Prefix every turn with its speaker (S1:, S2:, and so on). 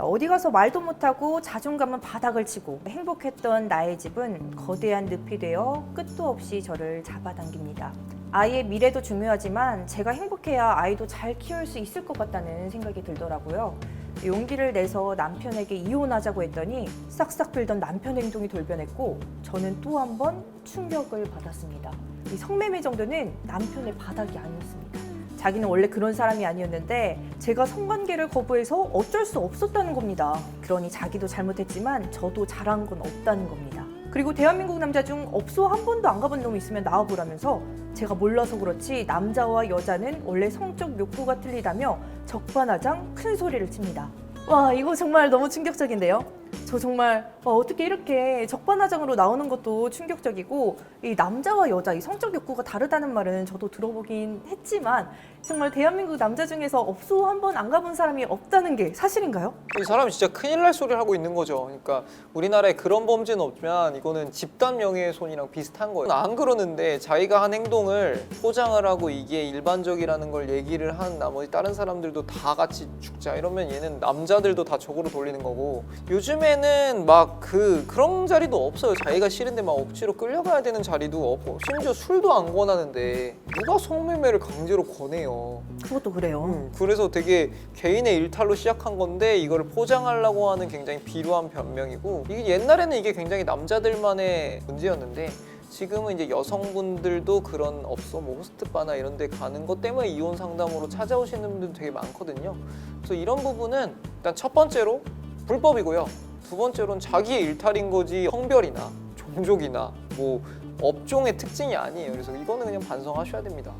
S1: 어디 가서 말도 못하고 자존감은 바닥을 치고 행복했던 나의 집은 거대한 늪이 되어 끝도 없이 저를 잡아당깁니다. 아이의 미래도 중요하지만 제가 행복해야 아이도 잘 키울 수 있을 것 같다는 생각이 들더라고요. 용기를 내서 남편에게 이혼하자고 했더니 싹싹 빌던 남편 행동이 돌변했고 저는 또 한 번 충격을 받았습니다. 이 성매매 정도는 남편의 바닥이 아니었습니다. 자기는 원래 그런 사람이 아니었는데 제가 성관계를 거부해서 어쩔 수 없었다는 겁니다. 그러니 자기도 잘못했지만 저도 잘한 건 없다는 겁니다. 그리고 대한민국 남자 중 업소 한 번도 안 가본 놈 있으면 나와보라면서 제가 몰라서 그렇지 남자와 여자는 원래 성적 욕구가 틀리다며 적반하장 큰 소리를 칩니다. 와 이거 정말 너무 충격적인데요. 저 정말 와, 어떻게 이렇게 적반하장으로 나오는 것도 충격적이고 이 남자와 여자 이 성적 욕구가 다르다는 말은 저도 들어보긴 했지만 정말 대한민국 남자 중에서 업소 한 번 안 가본 사람이 없다는 게 사실인가요?
S2: 이 사람이 진짜 큰일 날 소리를 하고 있는 거죠. 그러니까 우리나라에 그런 범죄는 없지만 이거는 집단 명예훼손이랑 비슷한 거예요. 안 그러는데 자기가 한 행동을 포장을 하고 이게 일반적이라는 걸 얘기를 한 나머지 다른 사람들도 다 같이 죽자 이러면 얘는 남자들도 다 적으로 돌리는 거고 요즘에 는 막 그 그런 자리도 없어요. 자기가 싫은데 막 억지로 끌려가야 되는 자리도 없고 심지어 술도 안 권하는데 누가 성매매를 강제로 권해요.
S1: 그것도 그래요.
S2: 음, 그래서 되게 개인의 일탈로 시작한 건데 이거를 포장하려고 하는 굉장히 비루한 변명이고 이게 옛날에는 이게 굉장히 남자들만의 문제였는데 지금은 이제 여성분들도 그런 업소 뭐 호스트바나 이런 데 가는 것 때문에 이혼 상담으로 찾아오시는 분들도 되게 많거든요. 그래서 이런 부분은 일단 첫 번째로 불법이고요. 두 번째로는 자기의 일탈인 거지 성별이나 종족이나 뭐 업종의 특징이 아니에요. 그래서 이거는 그냥 반성하셔야 됩니다.